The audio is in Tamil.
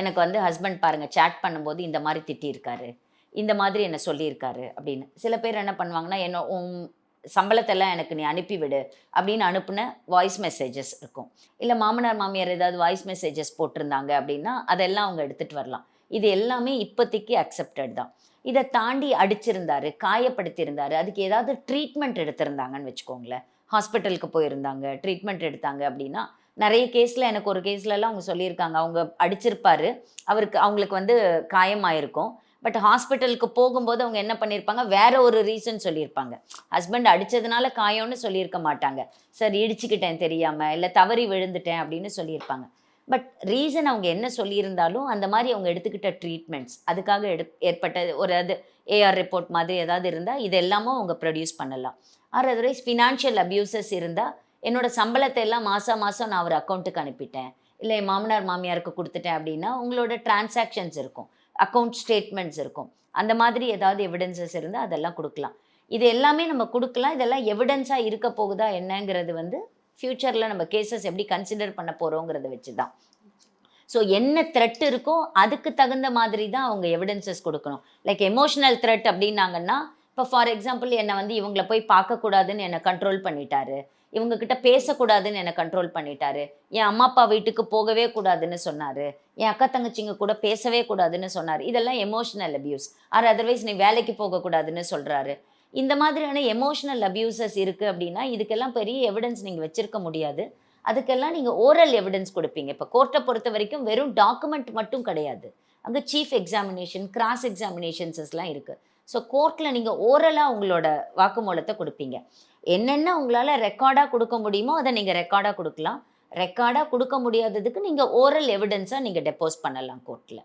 எனக்கு வந்து ஹஸ்பண்ட் பாருங்கள் சேட் பண்ணும்போது இந்த மாதிரி திட்டியிருக்காரு. இந்த மாதிரி என்னை சொல்லியிருக்காரு அப்படின்னு. சில பேர் என்ன பண்ணுவாங்கன்னா என்ன உன் சம்பளத்தெல்லாம் எனக்கு நீ அனுப்பிவிடு அப்படின்னு அனுப்பின வாய்ஸ் மெசேஜஸ் இருக்கும். இல்லை மாமனார் மாமியார் ஏதாவது வாய்ஸ் மெசேஜஸ் போட்டிருந்தாங்க அப்படின்னா அதெல்லாம் அவங்க எடுத்துகிட்டு வரலாம். இது எல்லாமே இப்போதைக்கு அக்செப்டட் தான். இதை தாண்டி அடிச்சிருந்தாரு காயப்படுத்தியிருந்தாரு அதுக்கு ஏதாவது ட்ரீட்மெண்ட் எடுத்திருந்தாங்கன்னு வச்சுக்கோங்களேன். ஹாஸ்பிட்டலுக்கு போயிருந்தாங்க ட்ரீட்மெண்ட் எடுத்தாங்க அப்படின்னா நிறைய கேஸில் எனக்கு ஒரு கேஸ்லலாம் அவங்க சொல்லியிருக்காங்க. அவங்க அடிச்சிருப்பாரு. அவருக்கு அவங்களுக்கு வந்து காயமாயிருக்கும். பட் ஹாஸ்பிட்டலுக்கு போகும்போது அவங்க என்ன பண்ணியிருப்பாங்க? வேற ஒரு ரீசன் சொல்லியிருப்பாங்க. ஹஸ்பண்ட் அடித்ததுனால காயம்னு சொல்லியிருக்க மாட்டாங்க. சார் இடிச்சுக்கிட்டேன் தெரியாமல் இல்லை தவறி விழுந்துட்டேன் அப்படின்னு சொல்லியிருப்பாங்க. பட் ரீசன் அவங்க என்ன சொல்லியிருந்தாலும் அந்த மாதிரி அவங்க எடுத்துக்கிட்ட ட்ரீட்மெண்ட்ஸ் அதுக்காக எடு ஏற்பட்ட ஒரு அது ஏஆர் ரிப்போர்ட் மாதிரி ஏதாவது இருந்தால் இது எல்லாமும் அவங்க ப்ரொடியூஸ் பண்ணலாம். ஆர் அதர்வைஸ் ஃபினான்ஷியல் அப்யூசஸ் இருந்தால் என்னோடய சம்பளத்தை எல்லாம் மாதம் மாதம் நான் ஒரு அக்கௌண்ட்டுக்கு அனுப்பிட்டேன். இல்லை என் மாமனார் மாமியாருக்கு கொடுத்துட்டேன் அப்படின்னா உங்களோட டிரான்சாக்ஷன்ஸ் இருக்கும். அக்கௌண்ட் ஸ்டேட்மெண்ட்ஸ் இருக்கும். அந்த மாதிரி ஏதாவது எவிடன்சஸ் இருந்தால் அதெல்லாம் கொடுக்கலாம். இது எல்லாமே நம்ம கொடுக்கலாம். இதெல்லாம் எவிடன்ஸாக இருக்க போகுதா என்னங்கிறது வந்து ஃப்யூச்சரில் நம்ம கேசஸ் எப்படி கன்சிடர் பண்ண போகிறோங்கிறத வச்சு தான் ஸோ என்ன த்ரெட் இருக்கோ அதுக்கு தகுந்த மாதிரி தான் அவங்க எவிடன்சஸ் கொடுக்கணும். லைக் எமோஷனல் த்ரெட் அப்படின்னாங்கன்னா இப்போ ஃபார் எக்ஸாம்பிள் என்னை வந்து இவங்கள போய் பார்க்கக்கூடாதுன்னு என்னை கண்ட்ரோல் பண்ணிட்டாரு. இவங்க கிட்ட பேசக்கூடாதுன்னு என்னை கண்ட்ரோல் பண்ணிட்டாரு. என் அம்மா அப்பா வீட்டுக்கு போகவே கூடாதுன்னு சொன்னார். என் அக்கா தங்கச்சிங்க கூட பேசவே கூடாதுன்னு சொன்னார். இதெல்லாம் எமோஷனல் அபியூஸ் ஆர் அதர்வைஸ் நீ வேலைக்கு போகக்கூடாதுன்னு சொல்கிறாரு இந்த மாதிரியான எமோஷனல் அபியூசஸ் இருக்குது அப்படின்னா இதுக்கெல்லாம் பெரிய எவிடன்ஸ் நீங்கள் வச்சிருக்க முடியாது. அதுக்கெல்லாம் நீங்கள் ஓரல் எவிடன்ஸ் கொடுப்பீங்க. இப்போ கோர்ட்டை பொறுத்த வரைக்கும் வெறும் டாக்குமெண்ட் மட்டும் கிடையாது. அங்கே சீஃப் எக்ஸாமினேஷன் கிராஸ் எக்ஸாமினேஷன்ஸஸ்லாம் இருக்குது ஸோ கோர்ட்டில் நீங்கள் ஓரலாக உங்களோட வாக்குமூலத்தை கொடுப்பீங்க. என்னென்ன உங்களால் ரெக்கார்டாக கொடுக்க முடியுமோ அதை நீங்கள் ரெக்கார்டாக கொடுக்கலாம். ரெக்கார்டாக கொடுக்க முடியாததுக்கு நீங்கள் ஓரல் எவிடன்ஸாக நீங்கள் டெப்போஸ் பண்ணலாம் கோர்ட்டில்